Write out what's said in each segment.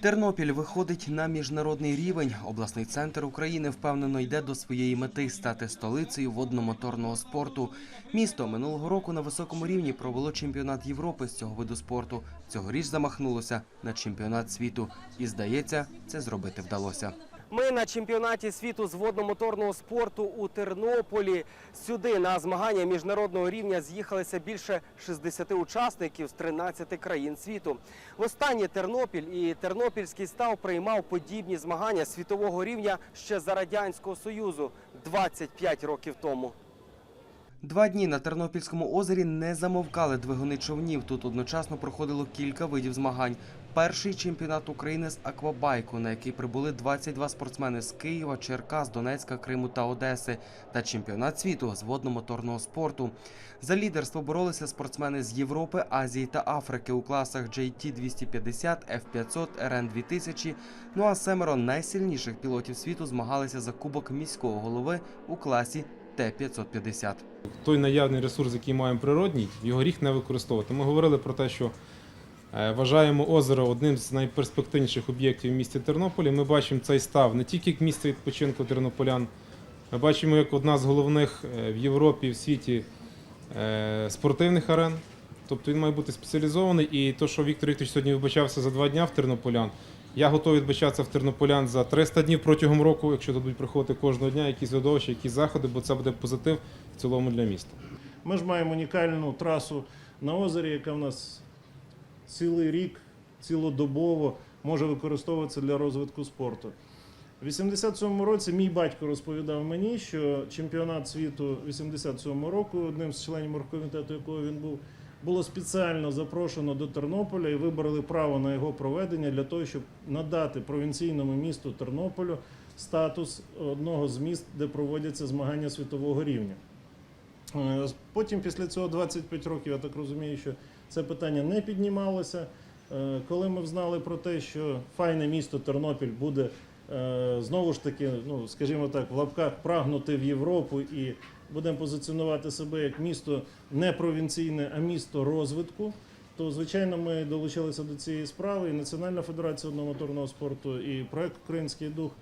Тернопіль виходить на міжнародний рівень. Обласний центр України впевнено йде до своєї мети стати столицею водномоторного спорту. Місто минулого року на високому рівні провело чемпіонат Європи з цього виду спорту. Цьогоріч замахнулося на чемпіонат світу. І здається, це зробити вдалося. Ми на чемпіонаті світу з водномоторного спорту у Тернополі. Сюди на змагання міжнародного рівня з'їхалися більше 60 учасників з 13 країн світу. Востаннє Тернопіль і Тернопільський став приймав подібні змагання світового рівня ще за радянського союзу 25 років тому. Два дні на Тернопільському озері не замовкали двигуни човнів. Тут одночасно проходило кілька видів змагань. Перший чемпіонат України з аквабайку, на який прибули 22 спортсмени з Києва, Черкас, Донецька, Криму та Одеси, та чемпіонат світу з водномоторного спорту. За лідерство боролися спортсмени з Європи, Азії та Африки у класах JT 250, F500, RN 2000. Ну а семеро найсильніших пілотів світу змагалися за кубок міського голови у класі Т-550. той наявний ресурс, який маємо природній, його гріх не використовувати. Ми говорили про те, що вважаємо озеро одним з найперспективніших об'єктів в місті Тернополі. Ми бачимо цей став не тільки як місце відпочинку тернополян, ми бачимо як одна з головних е, в Європі і в світі е, спортивних арен. Тобто він має бути спеціалізований. І то, що Віктор Вікторович сьогодні вибачався за два дня в тернополян, я готовий відбачатися в тернополян за 300 днів протягом року, якщо дадуть приходити кожного дня якісь видовища, якісь заходи, бо це буде позитив в цілому для міста. Ми ж маємо унікальну трасу на озері, яка в нас цілий рік, цілодобово може використовуватися для розвитку спорту. У 87-му році мій батько розповідав мені, що чемпіонат світу 87-го року, одним з членів оргкомітету, якого він був, було спеціально запрошено до Тернополя і вибрали право на його проведення для того, щоб надати провінційному місту Тернополю статус одного з міст, де проводяться змагання світового рівня. Е, Потім, після цього 25 років, я так розумію, що це питання не піднімалося. Е, Коли ми взнали про те, що файне місто Тернопіль буде е, знову ж таки, ну скажімо так, в лапках прагнути в Європу і будемо позиціонувати себе як місто не провінційне, а місто розвитку. То, звичайно, ми долучилися до цієї справи. І Національна федерація одномоторного спорту, і проект Український дух,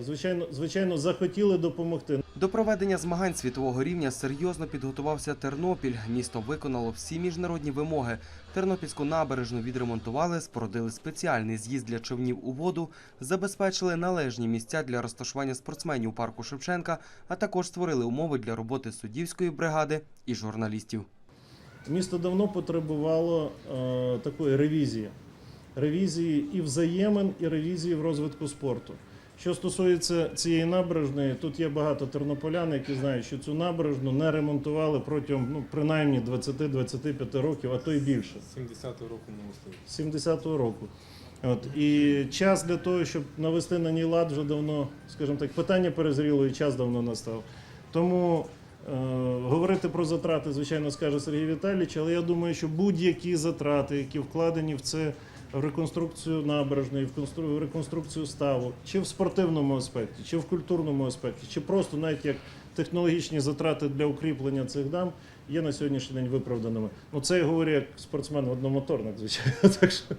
звичайно, звичайно, захотіли допомогти. До проведення змагань світового рівня серйозно підготувався Тернопіль. Місто виконало всі міжнародні вимоги. Тернопільську набережну відремонтували, спорудили спеціальний з'їзд для човнів у воду, забезпечили належні місця для розташування спортсменів у парку Шевченка, а також створили умови для роботи суддівської бригади і журналістів. Місто давно потребувало е, такої ревізії. Ревізії і взаємин, і ревізії в розвитку спорту. Що стосується цієї набережної, тут є багато тернополян, які знають, що цю набережну не ремонтували протягом ну, принаймні 20-25 років, а то й більше. 70-го року минулого 70-го року. От, і час для того, щоб навести на ній лад, вже давно, скажімо так, питання перезріло і час давно настав. Тому е, говорити про затрати, звичайно, скаже Сергій Віталійович, але я думаю, що будь-які затрати, які вкладені в це в реконструкцію набережної, в констру- реконструкцію ставу, чи в спортивному аспекті, чи в культурному аспекті, чи просто навіть як технологічні затрати для укріплення цих дам, є на сьогоднішній день виправданими. Ну це я говорю як спортсмен одномоторник, звичайно. Так що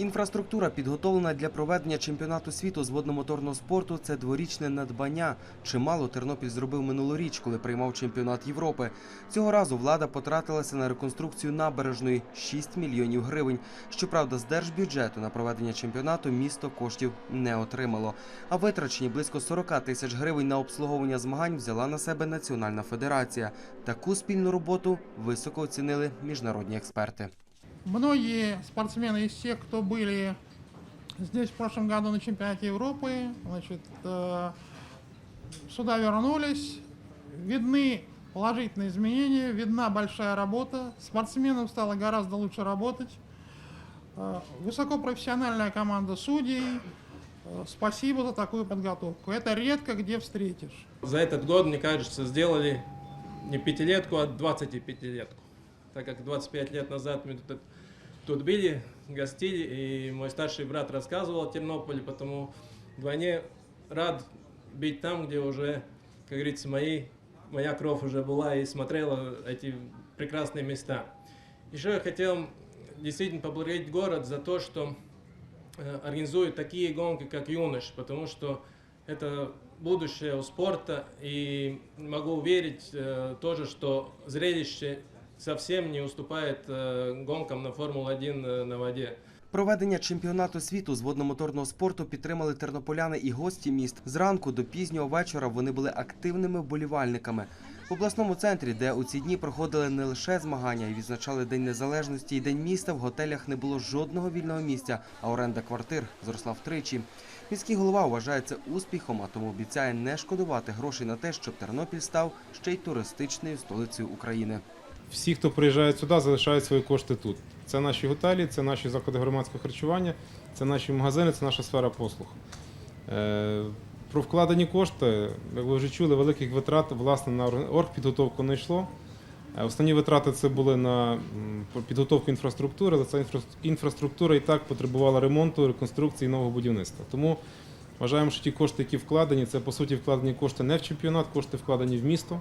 Інфраструктура, підготовлена для проведення чемпіонату світу з водномоторного спорту, це дворічне надбання. Чимало Тернопіль зробив минулоріч, коли приймав чемпіонат Європи. Цього разу влада потратилася на реконструкцію набережної 6 мільйонів гривень. Щоправда, з держбюджету на проведення чемпіонату місто коштів не отримало. А витрачені близько 40 тисяч гривень на обслуговування змагань взяла на себе Національна федерація. Таку спільну роботу високо оцінили міжнародні експерти. Многие спортсмены из тех, кто были здесь в прошлом году на чемпионате Европы, значит, э, сюда вернулись. Видны положительные изменения, видна большая работа. Спортсменам стало гораздо лучше работать. Э, Высокопрофессиональная команда судей. Э, Спасибо за такую подготовку. Это редко где встретишь. За этот год, мне кажется, сделали не пятилетку, а 25-летку. Так как 25 лет назад мы тут, тут были, гостили, и мой старший брат рассказывал о Тернополе, потому вдвойне рад быть там, где уже, как говорится, мои, моя кровь уже была и смотрела эти прекрасные места. Еще я хотел действительно поблагодарить город за то, что э, организует такие гонки, как юнош, потому что это будущее у спорта, и могу уверить э, тоже, что зрелище совсем не уступает э, гонкам на Формулу-1 э, на воде. Проведення чемпіонату світу з водномоторного спорту підтримали тернополяни і гості міст. Зранку до пізнього вечора вони були активними вболівальниками. В обласному центрі, де у ці дні проходили не лише змагання і відзначали День Незалежності і День міста, в готелях не було жодного вільного місця, а оренда квартир зросла втричі. Міський голова вважає це успіхом, а тому обіцяє не шкодувати грошей на те, щоб Тернопіль став ще й туристичною столицею України. Всі, хто приїжджає сюди, залишають свої кошти тут. Це наші готелі, це наші заклади громадського харчування, це наші магазини, це наша сфера послуг. Е, Про вкладені кошти, як ви вже чули, великих витрат власне на оргпідготовку не йшло. Е, Основні витрати це були на підготовку інфраструктури, але ця інфраструктура і так потребувала ремонту, реконструкції нового будівництва. Тому вважаємо, що ті кошти, які вкладені, це по суті вкладені кошти не в чемпіонат, кошти вкладені в місто.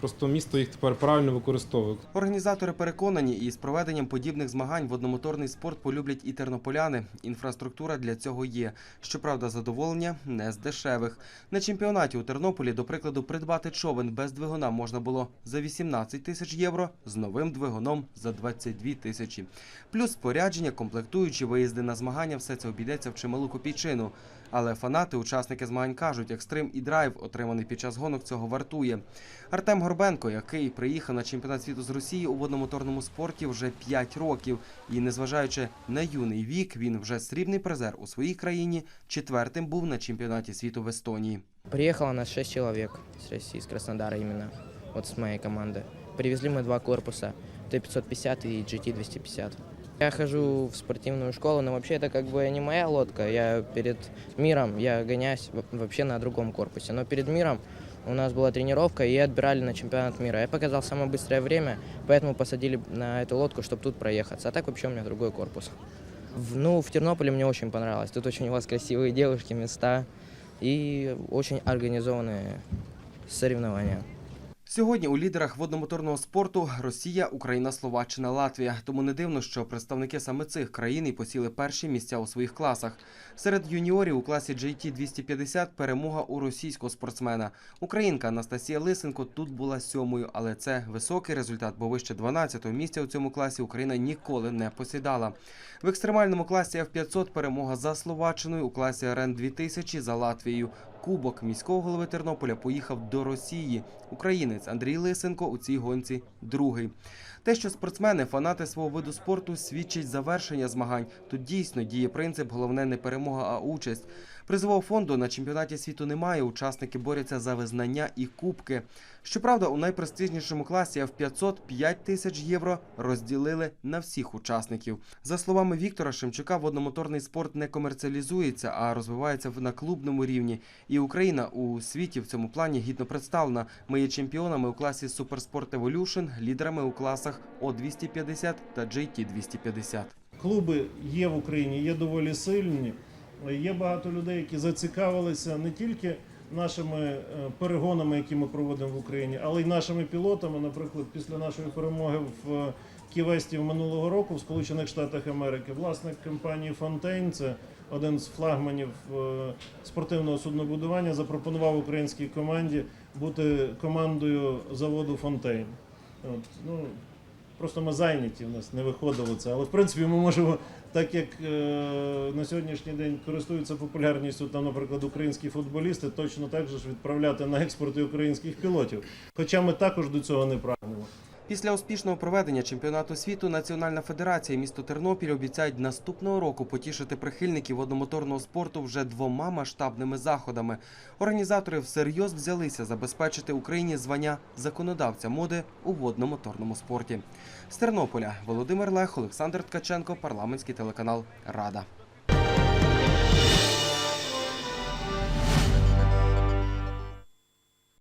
Просто місто їх тепер правильно використовує. Організатори переконані, із проведенням подібних змагань водномоторний спорт полюблять і тернополяни. Інфраструктура для цього є. Щоправда, задоволення не з дешевих. На чемпіонаті у Тернополі, до прикладу, придбати човен без двигуна можна було за 18 тисяч євро, з новим двигуном за 22 тисячі. Плюс спорядження, комплектуючі, виїзди на змагання, все це обійдеться в чималу копійчину. Але фанати, учасники змагань кажуть, екстрим і драйв, отриманий під час гонок, цього вартує. Артем Горбенко, який приїхав на чемпіонат світу з Росії у водномоторному спорті вже 5 років, і незважаючи на юний вік, він вже срібний призер у своїй країні. Четвертим був на чемпіонаті світу в Естонії. Приехало нас 6 человек с России, из Краснодара именно, вот с моей команды. Привезли мы два корпуса, Т-550 и GT-250. Я хожу в спортивную школу, но вообще это как бы не моя лодка. Я перед миром, я гоняюсь вообще на другом корпусе. Но перед миром у нас была тренировка, и отбирали на чемпионат мира. Я показал самое быстрое время, поэтому посадили на эту лодку, чтобы тут проехаться. А так вообще у меня другой корпус. В- ну, в Тернополе мне очень понравилось. Тут очень у вас красивые девушки, места и очень организованные соревнования. Сьогодні у лідерах водномоторного спорту Росія, Україна, Словаччина, Латвія. Тому не дивно, що представники саме цих країн і посіли перші місця у своїх класах. Серед юніорів у класі JT 250 перемога у російського спортсмена. Українка Анастасія Лисенко тут була сьомою, але це високий результат, бо вище 12-го місця у цьому класі Україна ніколи не посідала. В екстремальному класі F500 перемога за Словаччиною, у класі РН 2000 за Латвією. Кубок міського голови Тернополя поїхав до Росії. Українець Андрій Лисенко у цій гонці другий. Те, що спортсмени, фанати свого виду спорту, свідчить завершення змагань. Тут дійсно діє принцип головне не перемога, а участь. Призового фонду на чемпіонаті світу немає. Учасники борються за визнання і кубки. Щоправда, у найпрестижнішому класі F500 5 тисяч євро розділили на всіх учасників. За словами Віктора Шемчука, водномоторний спорт не комерціалізується, а розвивається на клубному рівні. І Україна у світі в цьому плані гідно представлена. Ми є чемпіонами у класі Суперспорт Evolution, лідерами у класах О250 та JT250. Клуби є в Україні, є доволі сильні. Є багато людей, які зацікавилися не тільки нашими е, перегонами, які ми проводимо в Україні, але й нашими пілотами. Наприклад, після нашої перемоги в Ківесті минулого року в Сполучених Штатах Америки власник компанії Фонтейн, це один з флагманів е, спортивного суднобудування, запропонував українській команді бути командою заводу Фонтейн. От, ну, Просто ми зайняті, у нас не виходило це. Але в принципі ми можемо, так як е, на сьогоднішній день користуються популярністю, там, наприклад, українські футболісти, точно так же ж відправляти на експорт і українських пілотів. Хоча ми також до цього не прагнемо. Після успішного проведення чемпіонату світу Національна федерація і місто Тернопіль обіцяють наступного року потішити прихильників водномоторного спорту вже двома масштабними заходами. Організатори всерйоз взялися забезпечити Україні звання законодавця моди у водномоторному спорті. З Тернополя Володимир Лех, Олександр Ткаченко, парламентський телеканал Рада.